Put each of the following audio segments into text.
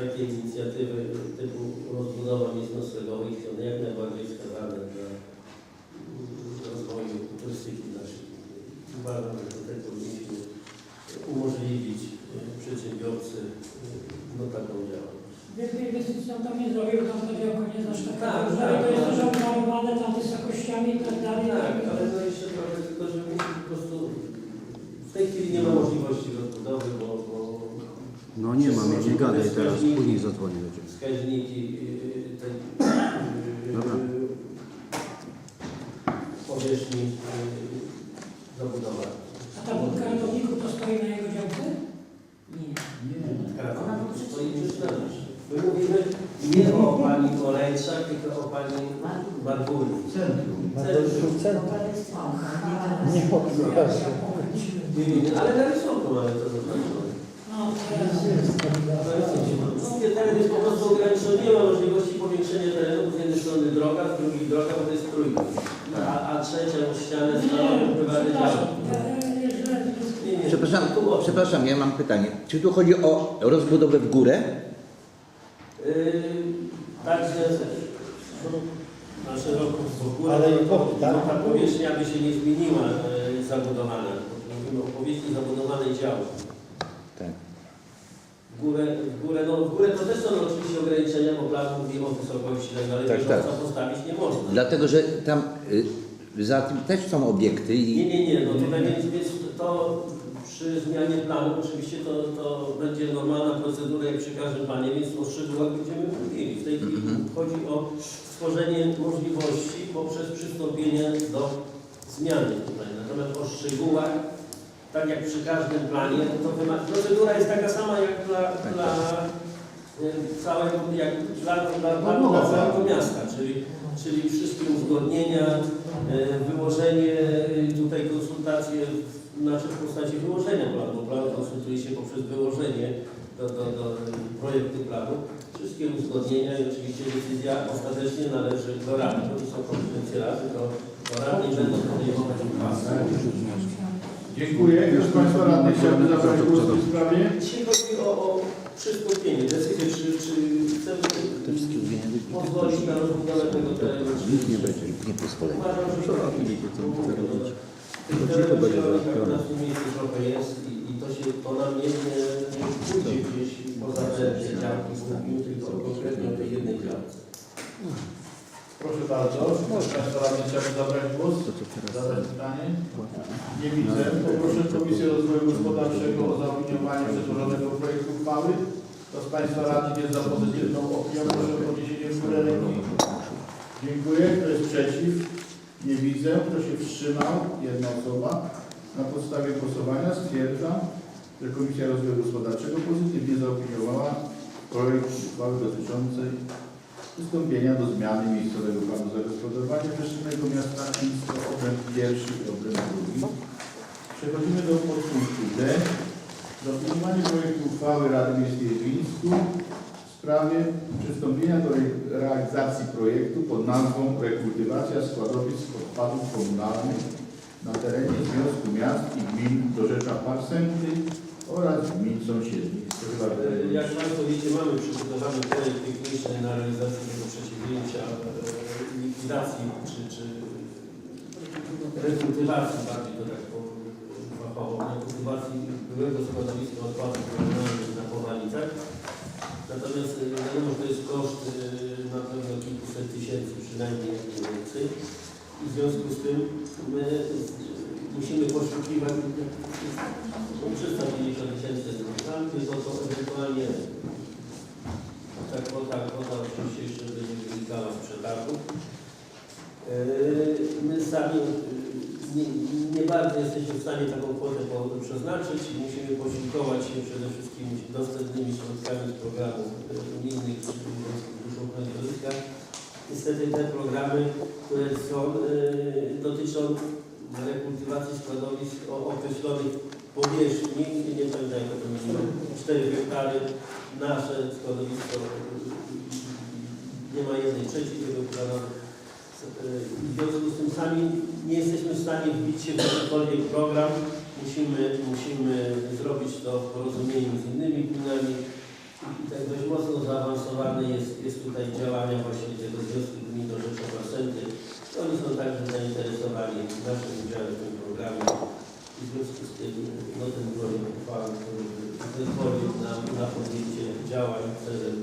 Takie inicjatywy typu rozbudowa miejsc noclegowych są jak najbardziej wskazane dla rozwoju turystyki naszej. Uważam, że tutaj powinniśmy umożliwić y, przedsiębiorcy y, no, taką działalność. Wielkie inwestycje tam nie zrobił, tam ta działka nie taka Tak, tak, i to jest tak. dużo obwarowane tam wysokościami i tak dalej. Tak, ale no jeszcze trochę tylko, że my po prostu w tej chwili nie ma możliwości rozbudowy, bo No nie mam, ja nie gadaj teraz, później zadzwonię do Ciebie. wskaźniki y, tej y, Dobra. powierzchni y, zabudowanej. A ta budka ratowników to stoi na jego działce? Tak, to idziesz na nasz. My mówimy nie o pani Olejczak, tylko o pani Barbuli. Centrum. Nie. Nie, nie, nie, ale na rysunku mamy to zaznaczone. Teraz To jest po prostu ograniczone. Nie ma możliwości powiększenia terenu, z jednej strony droga, z drugiej droga, bo to jest trójkąt. A, a trzecia już ścianę stała Nie, prywatny przepraszam, dział. ja- ja źle- Nie, nie, Przepraszam, przepraszam, ja mam pytanie. Czy tu chodzi o rozbudowę w górę? Yy, Także na szeroko w górę, Ale i to, po- tak? no, ta powierzchnia by się nie zmieniła e, zabudowana. Mówimy o powierzchni zabudowanej działki. Tak. W górę, w górę, no w górę to też są oczywiście ograniczenia, bo plan mówi o wysokości, tak dalej, Tak, tak. postawić nie można. Dlatego, że tam y, za tym też są obiekty Nie, i nie, nie, no tutaj więc, więc to przy zmianie planu oczywiście to, to będzie normalna procedura jak przy każdym planie, więc o szczegółach będziemy mówili. W tej chwili chodzi o stworzenie możliwości poprzez przystąpienie do zmiany tutaj. Natomiast o szczegółach, tak jak przy każdym planie, to wymaga, procedura jest taka sama jak dla, dla y, całego, jak dla, dla, dla, dla całego miasta, czyli, czyli wszystkie uzgodnienia, y, wyłożenie, y, tutaj konsultacje, w- znaczy w postaci wyłożenia planu, bo plan konsultuje się poprzez wyłożenie do, do, do projektu planu. Wszystkie uzgodnienia i oczywiście decyzja ostatecznie należy do Rady. To są kompetencje Rady, to, to radni będą podejmować uchwały. Dziękuję. Ktoś z Państwa radnych chciałby zabrać głos w tej sprawie? Jeśli chodzi o, o przystąpienie, decyzję, czy, czy chcemy pozwolić na rozbudowę tego terenu, czy nikt nie będzie, nie pozwolę. Uważam, że tych terenów zielonych na tym miejscu trochę jest i, i to się, to nam nie, nie, nie pójdzie gdzieś poza te działki, bo mówimy tylko konkretnie o tej jednej działce. Proszę bardzo. Państwa chciałby zabrać głos? Zadać pytanie? Nie widzę. Poproszę Komisję Rozwoju Gospodarczego o zaopiniowanie przedłożonego projektu uchwały. Kto z Państwa radnych jest za pozytywną opinią? Proszę o podniesienie w górę ręki. Dziękuję. Kto jest przeciw? Nie widzę. Kto się wstrzymał? Jedna osoba. Na podstawie głosowania stwierdzam, że Komisja Rozwoju Gospodarczego pozytywnie zaopiniowała projekt uchwały dotyczącej przystąpienia do zmiany miejscowego planu zagospodarowania przestrzennego miasta Chińsko, obręb pierwszy i obręb drugi. Przechodzimy do podpunktu D. Zaopiniowanie projektu uchwały Rady Miejskiej w Wińsku w sprawie przystąpienia do re- realizacji projektu pod nazwą Rekultywacja składowisk odpadów komunalnych na terenie Związku Miast i Gmin Dorzecza Parsęty oraz gmin sąsiednich. To chyba E, Jak Państwo wiecie, mamy przygotowany projekt techniczny na realizację tego przedsięwzięcia e, likwidacji czy, czy rekultywacji, bardziej to tak fachowo, rekultywacji byłego składowiska odpadów na Powalicach. Natomiast e, wiadomo, że to jest koszt e, na pewno kilkuset tysięcy przynajmniej, więcej. I w związku z tym my musimy poszukiwać no, 350 tysięcy tam, tylko to ewentualnie ta kwota, kwota oczywiście jeszcze będzie wynikała z przetargu. Yy, My sami nie, nie bardzo jesteśmy w stanie taką kwotę przeznaczyć. Musimy posiłkować się przede wszystkim dostępnymi środkami z programów unijnych Funduszu Ochrony Środowiska. Niestety te programy, które są, yy, dotyczą rekultywacji składowisk o określonych powierzchni, nie pamiętam jak to mówimy, 4 hektary, nasze składowisko yy, nie ma jednej trzeciej tego planu. W związku z tym sami nie jesteśmy w stanie wbić się w jakikolwiek program. Musimy, musimy zrobić to w porozumieniu z innymi gminami. i tak dość mocno zaawansowane jest, jest tutaj działania właśnie tego Związku Gmin do Rzeczy. Oni są także zainteresowani naszym udziałem w tym programie. I w związku z tym no, ten projekt uchwały, pozwolił nam na podjęcie działań celem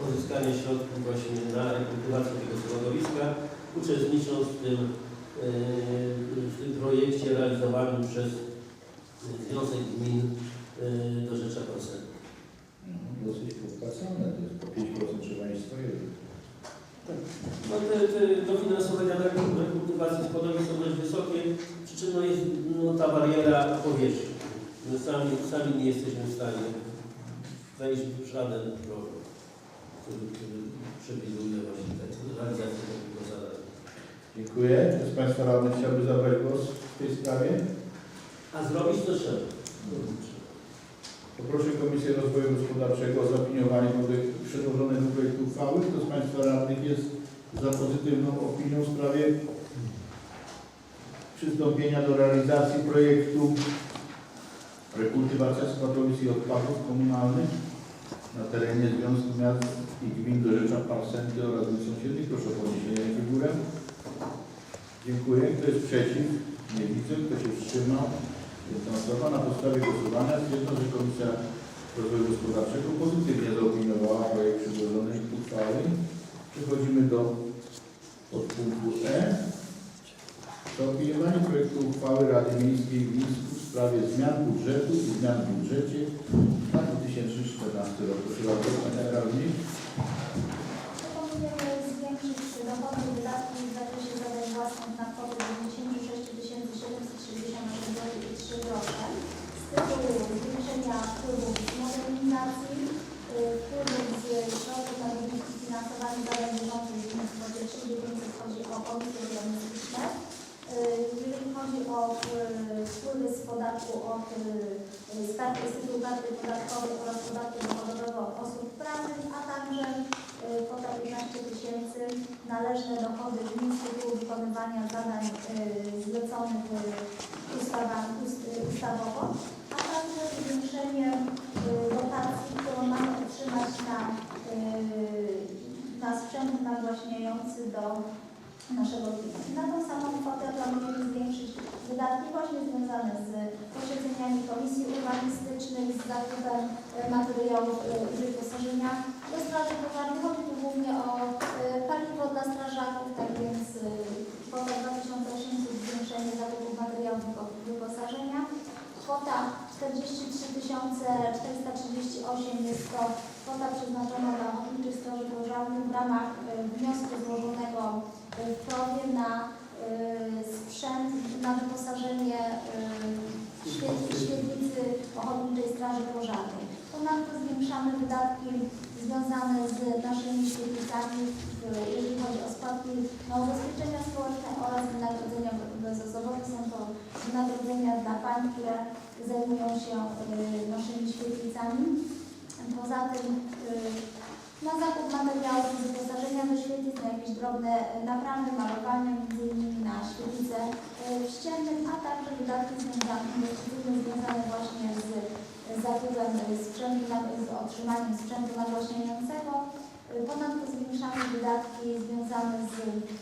pozyskania środków właśnie na rekultywację tego składowiska, uczestnicząc w tym, yy, w tym projekcie realizowanym przez Związek Gmin yy, do Rzecza Procenty. Dosyć popłacalne, to jest po 5% trzeba mieć swojego. No te, te dofinansowania na rekultywację składowisk są dość wysokie, przyczyną jest no, ta bariera powierzchni. My sami, sami nie jesteśmy w stanie wejść w żaden program, który, który przewiduje właśnie realizację takiego zadania. Dziękuję. Czy z Państwa radnych chciałby zabrać głos w tej sprawie? A zrobić to trzeba. Poproszę Komisję Rozwoju Gospodarczego o zaopiniowanie przedłożonego projektu uchwały. Kto z Państwa radnych jest za pozytywną opinią w sprawie przystąpienia do realizacji projektu rekultywacja składowisk i odpadów komunalnych na terenie Związku Miast i Gmin do Rzecza Parsenty oraz sąsiednich. Proszę o podniesienie górę. Dziękuję. Kto jest przeciw? Nie widzę. Kto się wstrzymał? Jedna osoba. Na podstawie głosowania stwierdza, że Komisja Rozwoju Gospodarczego pozytywnie zaopiniowała projekt przedłożonej uchwały. Przechodzimy do podpunktu E. Zaopiniowanie projektu uchwały Rady Miejskiej w Mińsku w sprawie zmian budżetu i zmian w budżecie na 2014 rok. Proszę bardzo, Pani Radni. Proponujemy zwiększyć dochody i w zakresie zadań własnych na kwotę 96 768 zł i 3 grosze z tytułu zwiększenia wpływów z modernizacji, y, wpływów z środków na finansowanie zadań bieżących w gminach kwocie 3500 chodzi o komisje diagnostyczne. Y, Jeżeli chodzi o y, wpływy z podatku od y, z z tytułu karty podatkowej oraz podatku dochodowego od osób prawnych, a także y, kwota 15 tysięcy należne dochody gmin z tytułu wykonywania zadań y, zleconych y, ustawa- ust- y, a także zwiększenie y, dotacji, którą mamy otrzymać na, y, na sprzęt nagłaśniający do naszego gminy. Na tą samą kwotę planujemy zwiększyć wydatki właśnie związane z posiedzeniami komisji urbanistycznych, z zakupem e, materiałów i wyposażenia do straży pożarnej. Chodzi tu głównie o e, paliwo dla strażaków, tak więc e, kwota 2800 zwiększenie zakupu materiałów i wyposażenia. Kwota 43 438 jest to kwota przeznaczona dla ochotniczych straży pożarnych w ramach e, wniosku złożonego e, w prowie na e, sprzęt, na wyposażenie e, świetli- świetlicy Ochotniczej Straży Pożarnej. Ponadto zwiększamy wydatki związane z naszymi świetlicami, e, jeżeli chodzi o składki na ubezpieczenia społeczne oraz wynagrodzenia bezosobowe. Są to wynagrodzenia dla pań, które zajmują się e, naszymi świetlicami. Poza tym e, na zakup materiałów i wyposażenia do świetlic, na jakieś drobne e, naprawy, malowania, między innymi na świetlice e, ściennych, a także wydatki związane, związane właśnie z zakupem sprzętu, z otrzymaniem sprzętu nagłaśniającego. E, Ponadto zwiększamy wydatki związane z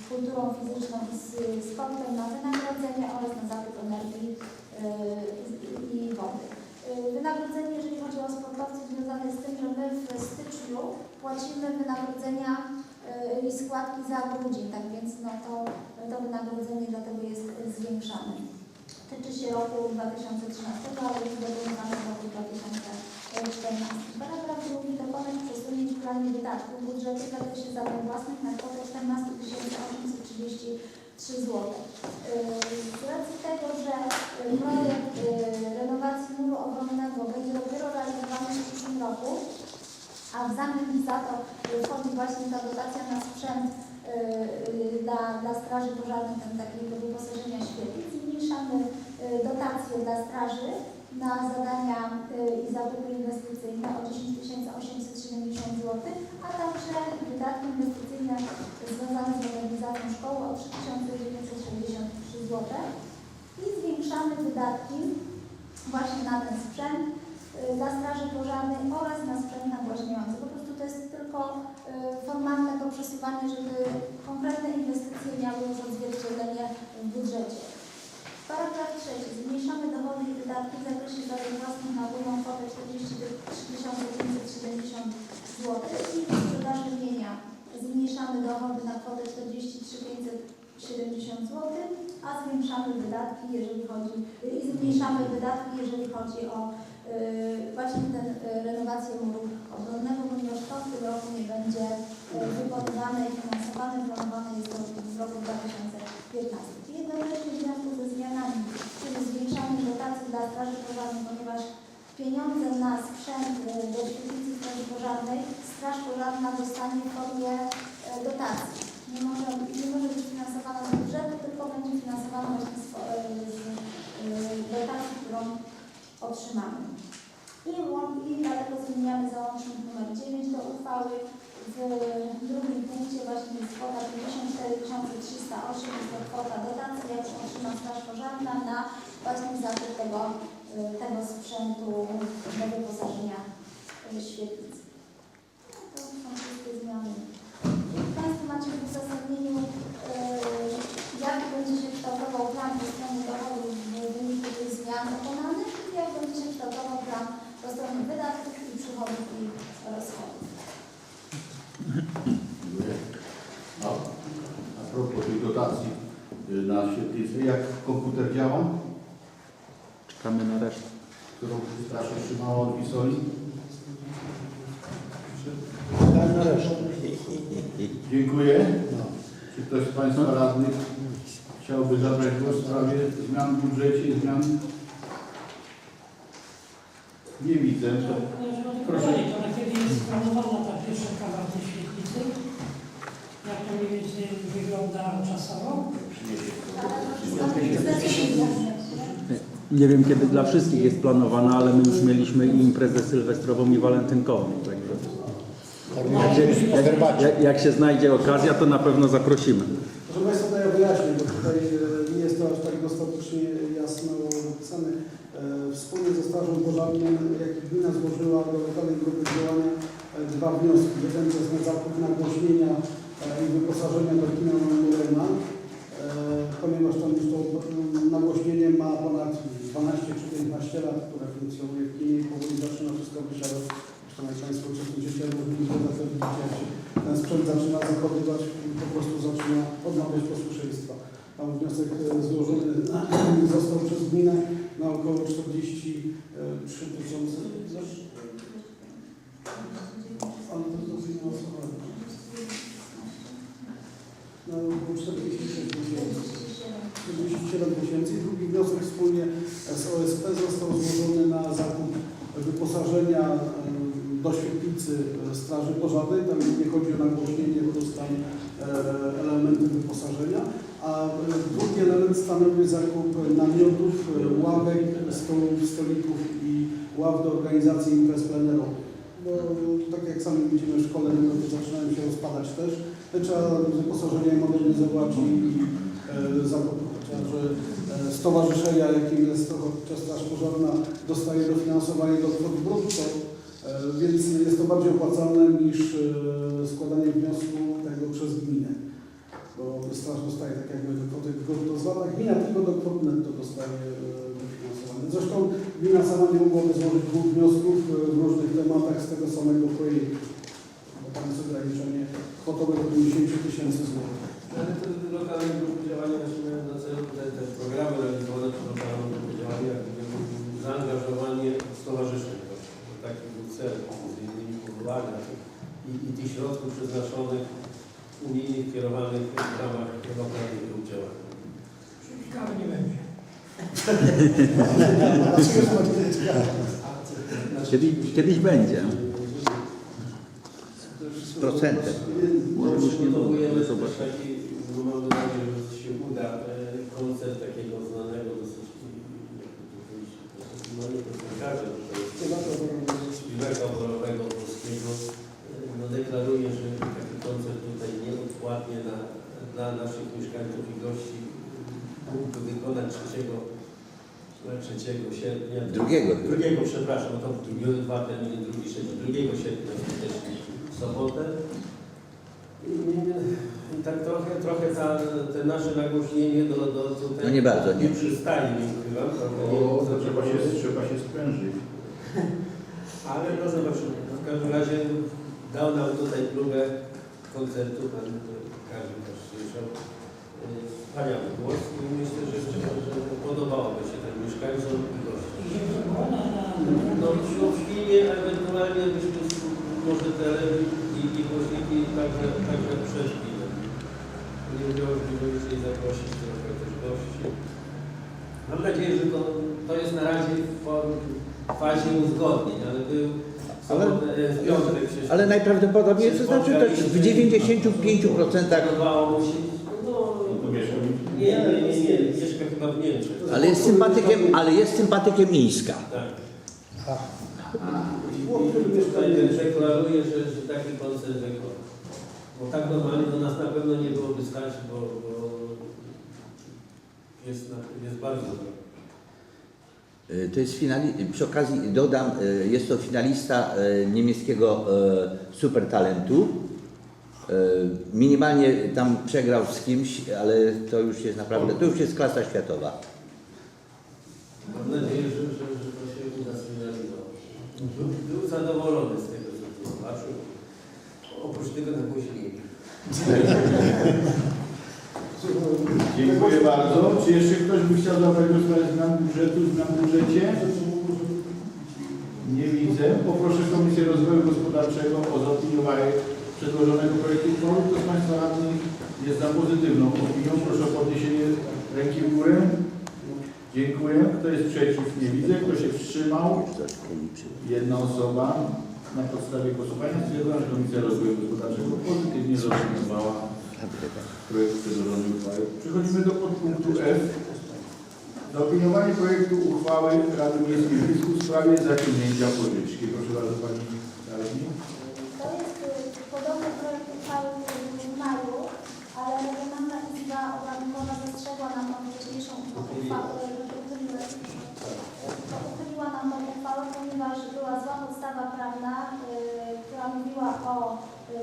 kulturą fizyczną i z sportem na wynagrodzenia oraz na zakup energii Y, Wynagrodzenie, jeżeli chodzi o sportowców, związane jest z tym, że my w styczniu płacimy wynagrodzenia y, i składki za grudzień, tak więc no to, to wynagrodzenie dlatego jest zwiększane. Tyczy się roku 2013, ale jest dokonane roku 2014. Paragraf drugi dokonać przesunięć w planie wydatków w budżecie w zakresie zadań własnych na kwotę 14 833 zł. Z racji tego, że y, projekt y, renowacji muru obronnego będzie dopiero realizowany w przyszłym roku, a w zamian za to y, wchodzi właśnie ta dotacja na sprzęt y, y, dla, dla Straży Pożarnej, tam takiego wyposażenia świetlic, zmniejszamy y, dotacje dla straży na zadania y, i zakupy inwestycyjne o 10 870 zł, a także wydatki inwestycyjne gminach związane z modernizacją szkoły o 3963 zł i zwiększamy wydatki właśnie na ten sprzęt y, dla straży pożarnej oraz na sprzęt nagłaśniający. Po prostu to jest tylko y, formalne to przesuwanie, żeby konkretne inwestycje miały już odzwierciedlenie w budżecie. Paragraf trzeci. Zmniejszamy dochody i wydatki w zakresie zadań własnych na ogólną kwotę 43 970 zł i sprzedaży mienia zmniejszamy dochody na kwotę 43 570 zł, a zwiększamy wydatki, jeżeli chodzi i zmniejszamy wydatki, jeżeli chodzi o yy, właśnie ten yy, renowację muru obronnego, ponieważ to w tym roku nie będzie yy, wykonywane i finansowane, planowane jest to w roku 2015. Jednocześnie w związku ze zmianami, czyli zwiększaniem dotacji dla Straży Pożarnej, ponieważ pieniądze na sprzęt yy, do świetlicy Straży Pożarnej Straż Pożarna dostanie w formie yy, dotacji. Nie może, nie może być finansowana z budżetu, tylko będzie finansowana właśnie z, z yy, dotacji, którą otrzymamy. I, I dlatego zmieniamy załącznik numer 9 do uchwały. W drugim punkcie właśnie jest kwota 54 308, jest to kwota dotacji, jaką otrzyma Straż Pożarna na właśnie zakup tego, tego sprzętu do wyposażenia y, świetlic. No, To są wszystkie zmiany. Państwo macie w uzasadnieniu, y, jak będzie się kształtował plan po stronie dochodów w wyniku tych zmian dokonanych i jak będzie się kształtował plan po stronie wydatków i przychodów i rozchodów. Dziękuję. A, a propos tej dotacji y, na świetlicę, jak komputer działa, Czekamy na resztę. którą Straż otrzymała od Wisoli? Tak, nareszcie. Dziękuję. Czy ktoś z Państwa radnych chciałby zabrać głos w sprawie zmian w budżecie i zmian? Nie widzę. To Proszę. To na kiedy jest planowana ta pierwsza kawa tej świetlicy? Jak to mniej więcej wygląda czasowo? Nie wiem kiedy dla wszystkich jest planowana, ale my już mieliśmy i imprezę sylwestrową i walentynkową. Także Tak jak się, jak, jak się znajdzie okazja, to na pewno zaprosimy. Proszę Państwa, to ja wyjaśnię, bo tutaj e, nie jest to aż tak dostatecznie jasno napisane. E, Wspólnie ze Strażą Pożarną, jak i gmina złożyła do lokalnej grupy działania e, dwa wnioski. Jeden to jest na zakup nagłośnienia e, i wyposażenia do kina Mamurena, ponieważ tam już to mm, nagłośnienie ma ponad 12 czy 15 lat, które funkcjonuje w kinie i powoli zaczyna wszystko wysiadać. Zresztą jak Państwo uczestniczycie, możliwe zapewnić, jak się ten sprzęt zaczyna zachowywać, po prostu zaczyna odmawiać posłuszeństwa. Tam wniosek e, złożony został przez gminę na około 43 tysiące. Ale to jest dosyć masowe. Na około 46 tysięcy. 47 tysięcy. Drugi wniosek wspólnie z OSP został złożony na zakup wyposażenia do świetlicy e, Straży Pożarnej. Tam nie chodzi o nagłośnienie, bo to są tam, e, elementy wyposażenia. A e, drugi element stanowi zakup namiotów, e, ławek, stołów, stolików i ław do organizacji imprez plenerowych. Bo tak jak sami widzimy w szkole, namioty zaczynają się rozpadać też. Te Trzeba wyposażenie modernizować i e, zakupić. Chociażby e, stowarzyszenia, jakim jest Ochotnicza Straż Pożarna, dostaje dofinansowanie do kwot brutto, e, więc jest to bardziej opłacalne niż e, składanie wniosku tego przez gminę. Bo straż dostaje tak jakby do kwoty brutto z gmina tylko do kwot netto dostaje e. Zresztą gmina sama nie mogłaby złożyć dwóch wniosków e, w różnych tematach z tego samego projektu. Bo tam jest ograniczenie kwotowe do 50 tysięcy złotych. Ale te lokalne grupy działania właśnie mają na celu te, te programy realizowane przez lokalne grupy działania, zaangażowanie stowarzyszeń Taki był cel, między innymi powołania i, i tych środków przeznaczonych unijnych kierowanych w ramach lokalnych grup działania. Kawy nie będzie. Kiedyś, kiedyś będzie. Z procentem. Może już nie Przygotowujemy ale też zobaczymy. mam nadzieję, że się uda, e, koncert takiego znanego dosyć, to powiedzieć, no nie piosenkarza, śpiewaka operowego polskiego, e, no deklaruje, że taki koncert tutaj nieodpłatnie na, dla naszych mieszkańców i gości mógłby wykonać 3, 3 sierpnia. Drugiego. Drugiego, przepraszam, to drugiego, dwa terminy, drugi, trzeci, 2 sierpnia skutecznie w sobotę. I tak trochę, trochę ta, te nasze nagłośnienie do, do tutaj No nie bardzo, nie. przystaje, nie ukrywam. O, to trzeba się, trzeba się sprężyć. Ale no zobaczymy. No, w każdym razie dał nam tutaj próbę koncertu, pan Kazik też słyszał. Yy, Wspaniały głos i myślę, że, że, że podobałoby się mieszkańcom No ewentualnie byśmy może i, i głośniki także, także przeszli. Nie udało się dzisiaj zaprosić też gości. Mam nadzieję, że to, to jest na razie w fazie uzgodnień, ale był w Ale- e, Ale najprawdopodobniej, to znaczy to w 95% Podobało mu się, no, To mieszkam. Nie, nie, nie, nie, mieszka chyba w Niemczech. ale jest sympatykiem, ale jest sympatykiem Mińska. Tak. A, I tutaj deklaruje, że, że taki koncert wykona. Bo tak normalnie do nas na pewno nie byłoby stać, bo, bo jest, na, jest bardzo dobry. Y, To jest finali... Przy okazji dodam, y, jest to finalista y, niemieckiego y, supertalentu. Y, Minimalnie tam przegrał z kimś, ale to już jest naprawdę, to już jest klasa światowa. Mam nadzieję, że, że, że to się uda sfinalizować. Był, był zadowolony z tego, co tu zobaczył. Oprócz tego nagłośnienia. Dziękuję bardzo. Czy jeszcze ktoś by chciał zabrać głos w zmian budżetu, zmian budżecie? Nie widzę. Poproszę Komisję Rozwoju Gospodarczego o zaopiniowanie przedłożonego projektu uchwały. Kto z Państwa radnych jest za pozytywną opinią? Proszę o podniesienie ręki w górę. Dziękuję. Kto jest przeciw? Nie widzę. Kto się wstrzymał? Jedna osoba. Na podstawie głosowania stwierdzono, że Komisja Rozwoju Gospodarczego pozytywnie zaopiniowała projekt przedłożony uchwały. Przechodzimy do podpunktu F. Zaopiniowanie projektu uchwały Rady Miejskiej w sprawie zaciągnięcia pożyczki. Proszę bardzo Pani Radni. To jest y, podobny był w maju, ale Regionalna Izba Obrachunkowa zastrzegła nam tą wcześniejszą uchwałę, uchyliła, nam tą uchwałę, ponieważ była zła podstawa prawna, y, która mówiła o y,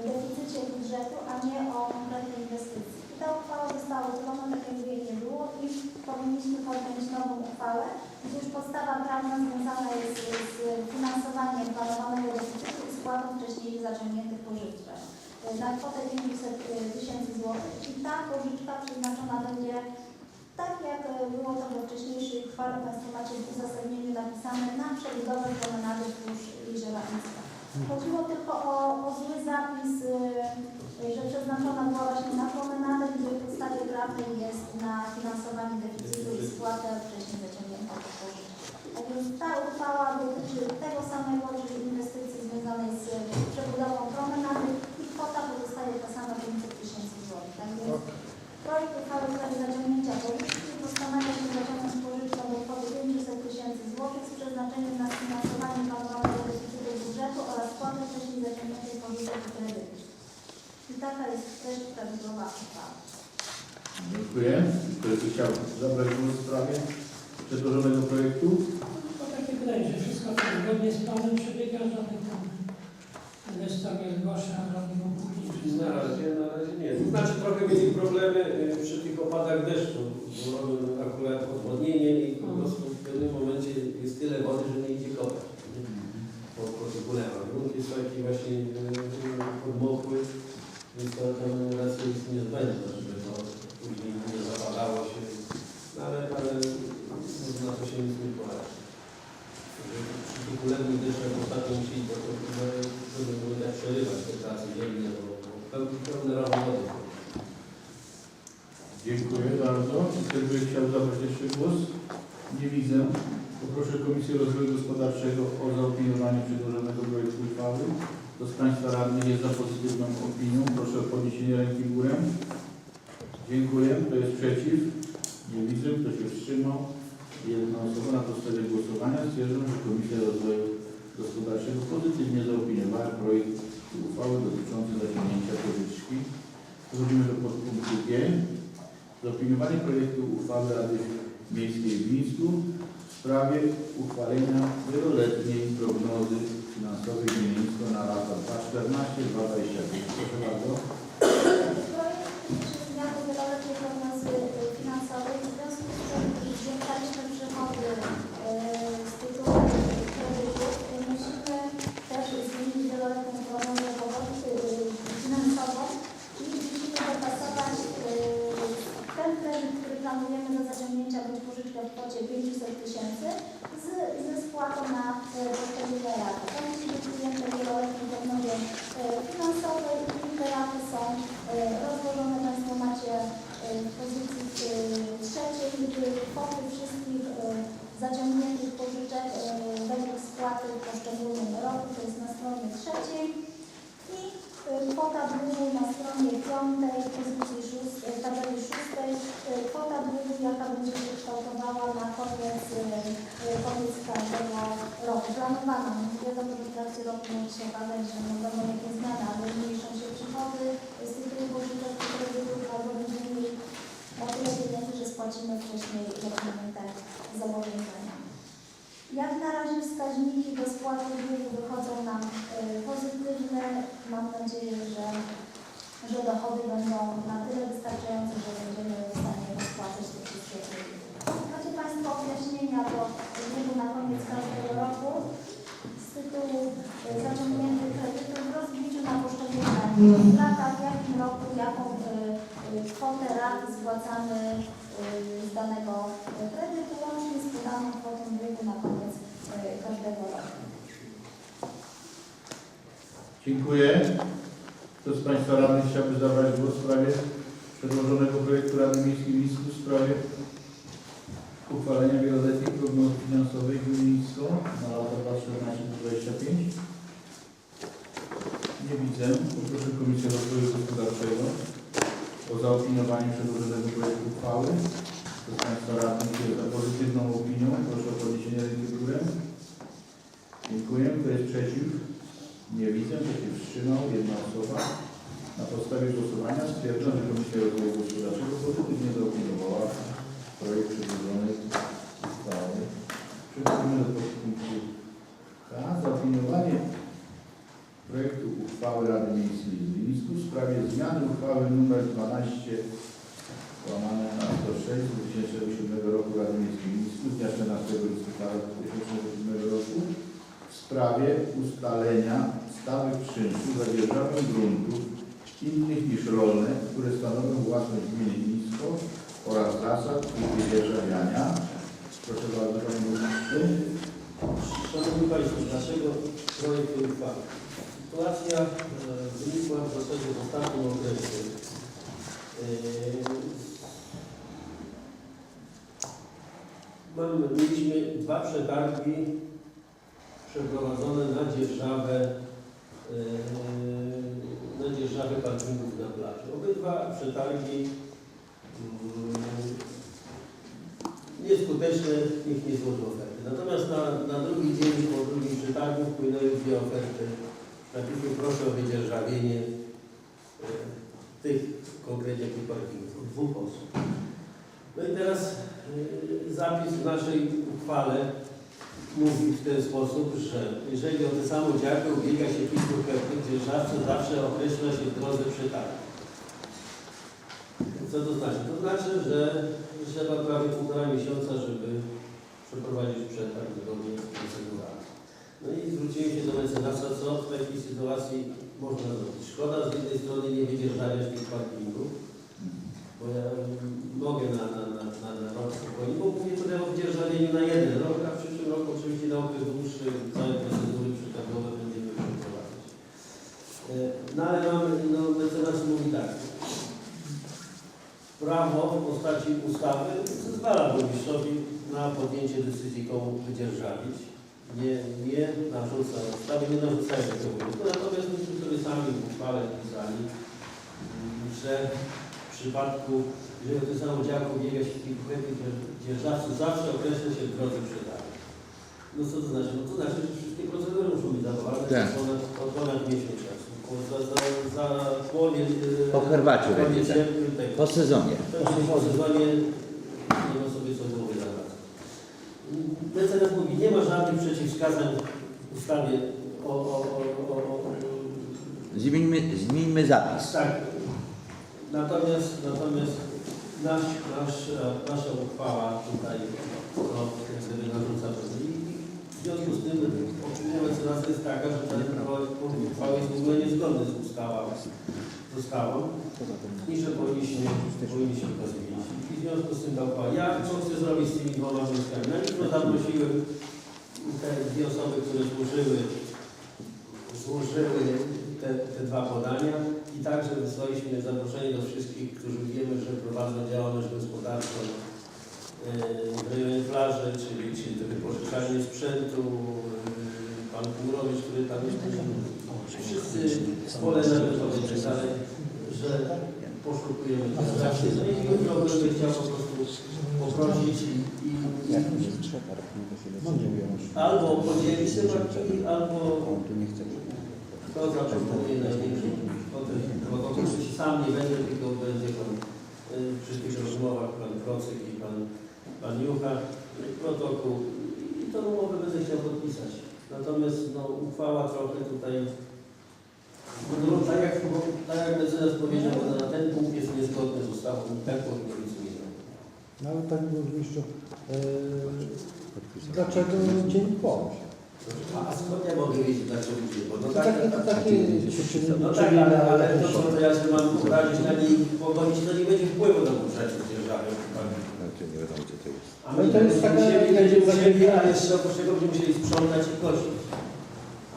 deficycie budżetu, a nie o konkretnej inwestycji. I ta uchwała została uchylona, tak jakby jej nie było i powinniśmy podjąć nową uchwałę, gdzie już podstawa prawna związana jest z finansowaniem planowanego deficytu i spłatą wcześniej zaciągniętych pożyczek na kwotę 500 tysięcy złotych i ta pożyczka przeznaczona będzie tak jak y, było to we wcześniejszej uchwale, Państwo macie w uzasadnieniu napisane na przebudowę promenady wzdłuż Jeziora Mińska. Chodziło tylko o, o zły zapis, y, że przeznaczona była właśnie na promenadę, gdzie w podstawie prawnej jest na finansowanie deficytu i spłatę wcześniej zaciągniętych pożyczek. Tak więc ta uchwała dotyczy tego samego, czyli inwestycji związanej z przebudową promenady pozostaje ta sama 500 tysięcy złotych. Tak więc projekt uchwały w sprawie zaciągnięcia pożyczki postanawia się zaciągnąć pożyczkę do kwoty 500 tysięcy złotych z przeznaczeniem na sfinansowanie planowanego deficytu budżetu oraz spłatę wcześniej zaciągniętej pożyczek i kredytu. I taka jest treść prawidłowa uchwały. Dziękuję. Ktoś by chciał zabrać głos w sprawie przedłożonego projektu? To takie wydaje, że wszystko zgodnie z planem przebiega, żadnych tam inwestor nie zgłasza później. Na razie, na razie nie. To znaczy trochę mieli problemy y, przy tych opadach deszczu, bo mamy akurat odwodnienie i po prostu w pewnym momencie jest tyle wody, że nie idzie kopać. Po, tych ulewach. Grunt jest taki właśnie y, podmokły, więc to tam raczej jest niezbędne, żeby to później nie zapadało się. No, ale, ale na to się nic nie poradzi. Przy tych ulewnych deszczach ostatnio musieli to, to, to, żeby było tak przerywać te prace ziemne, bo bo pełne, pełne ramy wody. Dziękuję bardzo. Czy ktoś by chciał zabrać jeszcze głos? Nie widzę. Poproszę Komisję Rozwoju Gospodarczego o zaopiniowanie przedłożonego projektu uchwały. Kto z Państwa radnych jest za pozytywną opinią? Proszę o podniesienie ręki w górę. Dziękuję. Kto jest przeciw? Nie widzę. Kto się wstrzymał? Jedna osoba na podstawie głosowania stwierdzam, że Komisja Rozwoju Gospodarczego pozytywnie zaopiniowała projekt uchwały dotyczący zaciągnięcia pożyczki. Przechodzimy do podpunktu G. Zaopiniowanie projektu uchwały Rady Miejskiej w Mińsku w sprawie uchwalenia wieloletniej prognozy finansowej gminnictwa na lata 2014-2025. Proszę bardzo. Projekt projekcie prognozy e, finansowej, w związku z tym zwiększaliśmy przychody e, z tytułu kredytów, e, musimy też zmienić wieloletnią prognozę powodów e, finansową i musimy dopasować e, ten kredyt, który planujemy do zaciągnięcia bądź pożyczkę w kwocie 500 tysięcy z, ze spłatą na e, poszczególne raty. To musi być ujęte w wieloletniej prognozie e, finansowej i te raty są e, rozłożone. Państwo macie e, w pozycji e, trzeciej gdy kwoty wszystkich zaciągniętych pożyczek według spłaty w poszczególnym roku, to jest na stronie trzeciej i kwota długu na stronie piątej, pozycji szóstej, tabeli szóstej, kwota długu, jaka będzie się kształtowała na koniec, e, e, koniec każdego roku. Planowana, wiadomo, że w trakcie roku się okazać, że no będą jakieś zmiany, albo zmniejszą się przychody z tytułu pożyczek kredytów, albo będziemy mieli o tyle pieniędzy, że spłacimy wcześniej zapewne te zobowiązania. Jak na razie wskaźniki do spłaty długu wychodzą nam e, pozytywne. Mam nadzieję, że, że dochody będą na tyle wystarczające, że będziemy w stanie rozpłacać te wszystkie długi. Macie Państwo objaśnienia do długu na koniec każdego roku z tytułu e, zaciągniętych kredytów w rozbiciu na poszczególne lata, w jakim roku, jaką e, e, kwotę rat spłacamy e, z danego e, kredytu, łącznie z podaną kwotą długu na koniec e, każdego roku. Dziękuję. Kto z Państwa radnych chciałby zabrać głos w sprawie przedłożonego projektu Rady Miejskiej Wiejskiej w sprawie uchwalenia wieloletniej prognozy finansowej górnictwa na lata 2014-2025? Nie widzę. Poproszę Komisję Rozwoju Gospodarczego o zaopiniowanie przedłożonego projektu uchwały. Kto z Państwa radnych jest za pozytywną opinią, proszę o podniesienie ręki w górę. Dziękuję. Kto jest przeciw? Nie widzę, kto się wstrzymał, jedna osoba. Na podstawie głosowania stwierdzam, że Komisja Rozwoju Gospodarczego pozytywnie zaopiniowała projekt przedłożonej uchwały. Przechodzimy do punktu K. Zaopiniowanie projektu uchwały Rady Miejskiej w Gliwicku w sprawie zmiany uchwały nr 12 łamane na 106 z 2007 roku Rady Miejskiej w Gliwicku z dnia 14 listopada 2007 roku w sprawie ustalenia stałych czynszu za dzierżawę gruntów innych niż rolne, które stanowią własność gminy Nisko oraz zasad ich wydzierżawiania. Proszę bardzo, Panie Burmistrzu. Szanowni Państwo, dlaczego projekt tej uchwały? Sytuacja e, wynikła w zasadzie w ostatnim okresie. E, Mamy, mieliśmy dwa przetargi przeprowadzone na dzierżawę, na dzierżawę parkingów na plaży. Obydwa przetargi mm, nieskuteczne, nikt nie złożył oferty. Natomiast na, na drugi dzień po drugim przetargu wpłynęły dwie oferty. Napisy proszę o wydzierżawienie e, tych konkretnie tych parkingów, od dwóch osób. No i teraz e, zapis w naszej uchwale mówi w ten sposób, że jeżeli o tę samą działkę ubiega się kilku chętnych, dzierżawca zawsze określa się w drodze przetargu. Co to znaczy? To znaczy, że trzeba prawie półtora miesiąca, żeby przeprowadzić przetarg zgodnie z procedurami. No i zwróciłem się do mecenasa, co w takiej sytuacji można zrobić. Szkoda z jednej strony nie wydzierżawiać tych parkingów, bo ja mogę na, na, na, na, na rok spokojnie, bo mówię tutaj o wydzierżawieniu na jeden rok, a w roku oczywiście na okres dłuższy całe procedury przetargowe będziemy przeprowadzać. E, No ale mamy, no mecenas mówi tak, prawo w postaci ustawy zezwala burmistrzowi na podjęcie decyzji, komu wydzierżawić. Nie, nie narzuca ustawy, nie narzucają tego. Natomiast myśmy sobie sami w uchwale pisali, mm, że w przypadku, jeżeli o tę samą działkę biega się kilku dzierżawców, zawsze określa się w drodze przetargu. No co to znaczy? No to znaczy, że wszystkie procedury muszą być zachowane Tak. ponad, ponad miesiąc czasu. Bo Za, za, za chłonie, yy, Po herbacie będzie, tak. tak. Po sezonie. Pewnie po sezonie nie ma sobie co głowy zawracać. Mecenas mówi, nie ma żadnych przeciwwskazań w ustawie o, o, o, o, o Zmieńmy, zmieńmy zapis. tak. Natomiast, natomiast nasz, nasz, nasza uchwała tutaj no, jak sobie narzuca to. W związku z tym opinia mecenasa jest taka, że ten projekt uchwały jest w ogóle niezgodny z ustawą, z ustawą i że powinniśmy, powinniśmy to zmienić. I w związku z tym ta uchwała. Ja co chcę zrobić z tymi dwoma wnioskami? Najpierw zaprosiłem te dwie osoby, które złożyły, złożyły te, te dwa podania i także wysłaliśmy zaproszenie do wszystkich, którzy wiemy, że prowadzą działalność gospodarczą e, w rejonie plaży, czyli, wypożyczalnie sprzętu, e, pan Kumrowicz, który tam jest, wszyscy z pole namiotowe i tak dalej, że poszukujemy transakcji. No i jutro będę chciał po prostu poprosić i, i, i albo podzielić te marki, albo kto zaproponuje największy kwotę protokół, jeśli sam nie będzie, tylko będzie pan y, przy tych rozmowach pan Krocyk i pan, pan Jucha. Y, protokół tą umowę będę chciał podpisać. Natomiast no, uchwała trochę tutaj no, tak jak, tak jak mecenas powiedział, ona na ten punkt jest niezgodny z ustawą i tak powinno być zmienione. No ale Panie Burmistrzu, e, dlaczego dzień po? A, a skąd ja mogę wiedzieć, dlaczego nie? Bo no tak, takie, to takie przyczyny, No tak, ale, ale to, co ja sobie mam poradzić na niej pogodzić, to nie będzie wpływu na budżet dzierżawy. Znaczy nie wiadomo co to jest. A No to jest taka- musieli, będziemy musieli, a jeszcze oprócz tego będziemy musieli sprzątać i kosić.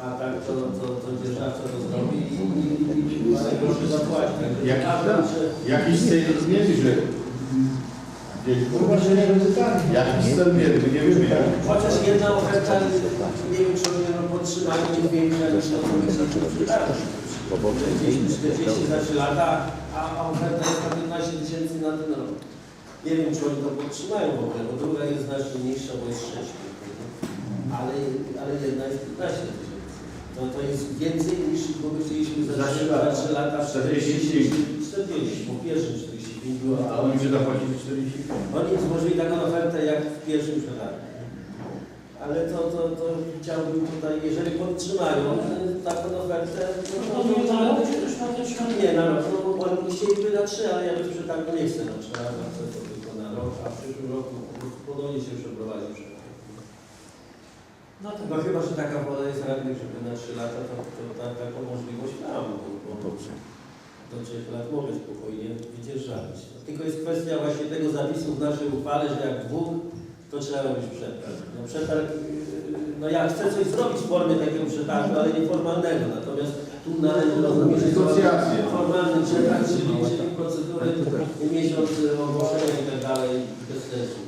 A tak to, to, to dzierżawca to zrobi i, i, i, i ale proszę zapłacić. Także Jak- uważam, że Jakiś cel mierzy, że gdzieś Jakiś cel mierzy, nie wiemy jak. chociaż jedna oferta, nie wiem, czy oni ją podtrzymają, nie większa niż to, co my sobie sprzedaż. 40 za 3 lata, a a oferta jest na 15 tysięcy na ten rok. Nie wiem, czy oni to podtrzymają w ogóle, bo druga jest znacznie mniejsza, bo jest 6. Ale, ale jedna jest 15 tysięcy. To, to jest więcej niż bo my chcieliśmy za Za 3 trzy lata, lata. 3 lata 40. 40, po pierwszym 45 było. A oni by zapłacili 45. Oni złożyli taką ofertę jak w pierwszym przetargu. Ale to, to, to chciałbym tutaj, jeżeli podtrzymają taką ofertę, No no to nie na rok, czy też na te trzy lata? nie, na rok, no bo oni chcieliby na trzy, ale ja bez przetargu nie chcę na trzy lata, rok, a w przyszłym roku ponownie się przeprowadzi przetarg. Na ten. No chyba, że taka wola jest radnych, żeby na trzy lata, to, to ta, taką możliwość mam, bo, bo do trzech lat mogę spokojnie wydzierżawić. Tylko jest kwestia właśnie tego zapisu w naszej uchwale, że jak dwóch, to trzeba robić przetarg. No przetarg, yy, no ja chcę coś zrobić w formie takiego przetargu, ale nieformalnego, natomiast tu należy rozumieć, Negocjacje. formalny przetarg, czyli, czyli procedury, miesiąc y, ogłoszenia i tak dalej, bez sensu.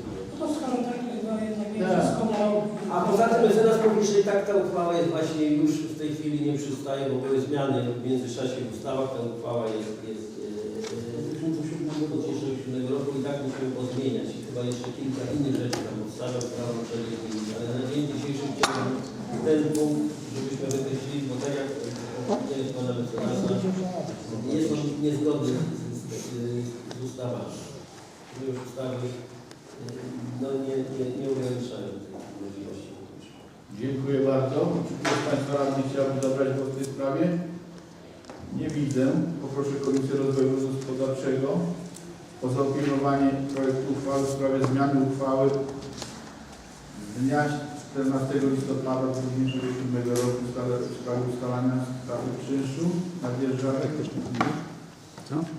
No skoro tak, to chyba jednak nie Tak. doskonał. A poza tym mecenas publiczny i tak ta uchwała jest właśnie już w tej chwili nie przystaje, bo były zmiany w międzyczasie w ustawach, ta uchwała jest, jest yy, od 2007 roku i tak musimy pozmieniać. I chyba jeszcze kilka innych rzeczy tam podstawiam prawo zmienić, ale na dzień dzisiejszy chciałbym ten punkt, żebyśmy wykreślili, bo tak jak jest on niezgodny z, z, z, ustawami. My już ustawy no, nie, nie, nie ograniczają tych możliwości. Dziękuję bardzo. Czy ktoś z Państwa radnych chciałby zabrać głos w tej sprawie? Nie widzę. Poproszę Komisję Rozwoju Gospodarczego o zaopiniowanie projektu uchwały w sprawie zmiany uchwały z dnia 14 listopada 2007 roku w sprawie- w sprawie ustalania sprawy czynszu na dzierżawę.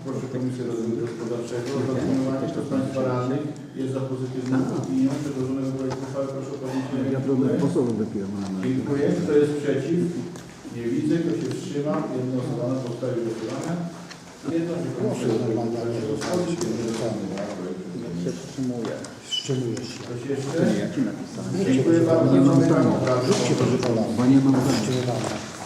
Proszę Komisję Rozwoju Gospodarczego o zaopiniowanie. Kto z Państwa radnych jest za pozytywną opinią przedłożonego projektu uchwały? Proszę o podniesienie sposobu wypiłem. Dziękuję. Kto jest przeciw? Nie widzę. Kto się wstrzyma? Jedna osoba na podstawie głosowania. Jedno Proszę normalnie rozpocząć, się wstrzymuje. Wstrzymuje się. Ktoś jeszcze? Ja ci napisałem. Dziękuję bardzo. Nie mam obrady. Rzućcie proszę pana. Bo nie mam Wstrzymywane.